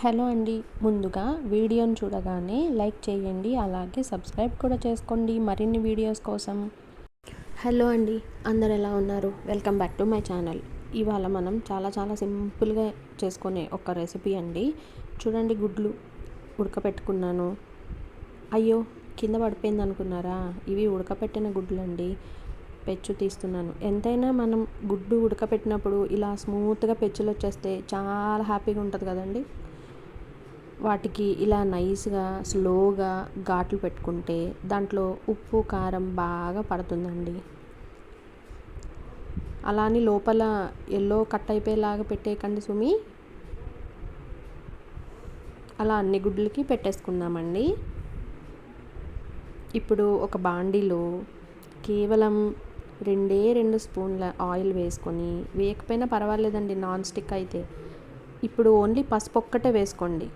Hello అండి. ముందుగా వీడియోని చూడగానే లైక్ చేయండి అలాగే సబ్స్క్రైబ్ కూడా చేసుకోండి మరిన్ని వీడియోస్ కోసం. హలో అండి. అందరు ఎలా ఉన్నారు? Welcome back to my channel. ఇవాళ మనం చాలా చాలా సింపుల్గా చేసుకునే ఒక రెసిపీ అండి. చూడండి గుడ్లు ఉడకపెట్టుకున్నాను. అయ్యో కింద పడిపోయింది అనుకున్నారా? ఇవి ఉడకపెట్టిన గుడ్లు అండి పెచ్చు తీస్తున్నాను. ఎంతైనా మనం గుడ్డు ఉడకపెట్టినప్పుడు ఇలా స్మూత్గా పెచ్చులు వచ్చేస్తే చాలా హ్యాపీగా ఉంటుంది కదండి. వాటికి ఇలా నైస్గా స్లోగా ఘాట్లు పెట్టుకుంటే దాంట్లో ఉప్పు కారం బాగా పడుతుందండి. అలాని లోపల ఎల్లో కట్ అయిపోయేలాగా పెట్టేయకండి సుమి. అలా అన్ని గుడ్లకి పెట్టేసుకుందామండి. ఇప్పుడు ఒక బాండీలో కేవలం రెండే రెండు స్పూన్ల ఆయిల్ వేసుకొని వేయకపోయినా పర్వాలేదండి నాన్ స్టిక్ అయితే. ఇప్పుడు ఓన్లీ పసుపు ఒక్కటే వేసుకోండి.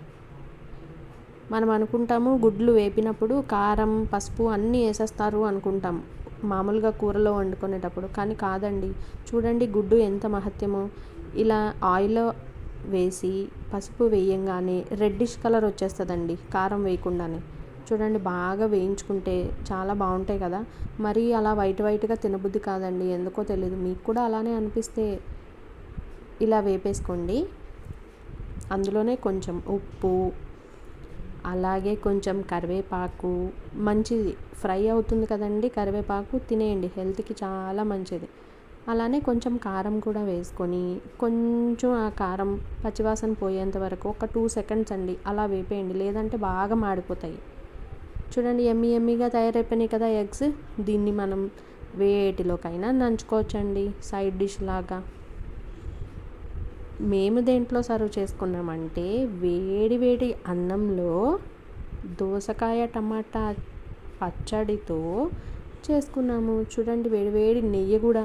మనం అనుకుంటాము గుడ్లు వేపినప్పుడు కారం పసుపు అన్నీ వేసేస్తారు అనుకుంటాం. మామూలుగా కూరలో వండుకునేటప్పుడు. కానీ కాదండి. చూడండి గుడ్డు ఎంత మహత్యమో. ఇలా ఆయిల్లో వేసి పసుపు వేయంగానే రెడ్డిష్ కలర్ వచ్చేస్తుందండి కారం వేయకుండానే. చూడండి బాగా వేయించుకుంటే చాలా బాగుంటాయి కదా. మరీ అలా వైట్ వైట్గా తినబుద్ధి కాదండి. ఎందుకో తెలియదు మీకు కూడా అలానే అనిపిస్తే ఇలా వేపేసుకోండి. అందులోనే కొంచెం ఉప్పు అలాగే కొంచెం కరివేపాకు మంచిది. ఫ్రై అవుతుంది కదండి కరివేపాకు తినేయండి. హెల్త్కి చాలా మంచిది. అలానే కొంచెం కారం కూడా వేసుకొని కొంచెం ఆ కారం పచ్చివాసన పోయేంత వరకు ఒక టూ సెకండ్స్ అండి అలా వేపేయండి. లేదంటే బాగా మాడిపోతాయి. చూడండి ఎమ్మి ఎమ్మిగా తయారైపోయినాయి కదా ఎగ్స్. దీన్ని మనం వేటిలోకైనా నంచుకోవచ్చండి సైడ్ డిష్ లాగా. మేము దేంట్లో సర్వ్ చేసుకున్నామంటే వేడి వేడి అన్నంలో దోసకాయ టమాటా పచ్చడితో చేసుకున్నాము. చూడండి వేడి వేడి నెయ్యి కూడా.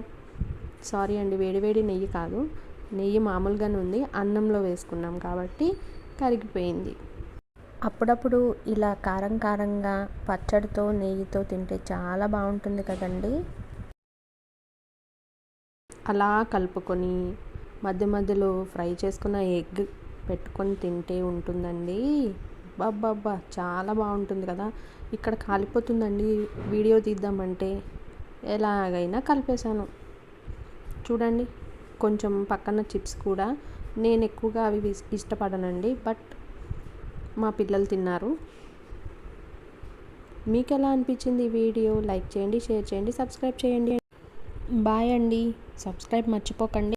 సారీ అండి వేడి వేడి నెయ్యి కాదు. నెయ్యి మామూలుగానే ఉంది. అన్నంలో వేసుకున్నాం కాబట్టి కరిగిపోయింది. అప్పుడప్పుడు ఇలా కారం కారంగా పచ్చడితో నెయ్యితో తింటే చాలా బాగుంటుంది కదండి. అలా కలుపుకొని మధ్య మధ్యలో ఫ్రై చేసుకున్న ఎగ్ పెట్టుకొని తింటే ఉంటుందండి. బాబ్బా చాలా బాగుంటుంది కదా. ఇక్కడ కాలిపోతుందండి. వీడియో తీద్దామంటే ఎలాగైనా కలిపేశాను. చూడండి కొంచెం పక్కన చిప్స్ కూడా. నేను ఎక్కువగా అవి ఇష్టపడనండి బట్ మా పిల్లలు తిన్నారు. మీకు ఎలా అనిపించింది ఈ వీడియో? లైక్ చేయండి షేర్ చేయండి సబ్స్క్రైబ్ చేయండి. బాయ్ అండి. సబ్స్క్రైబ్ మర్చిపోకండి.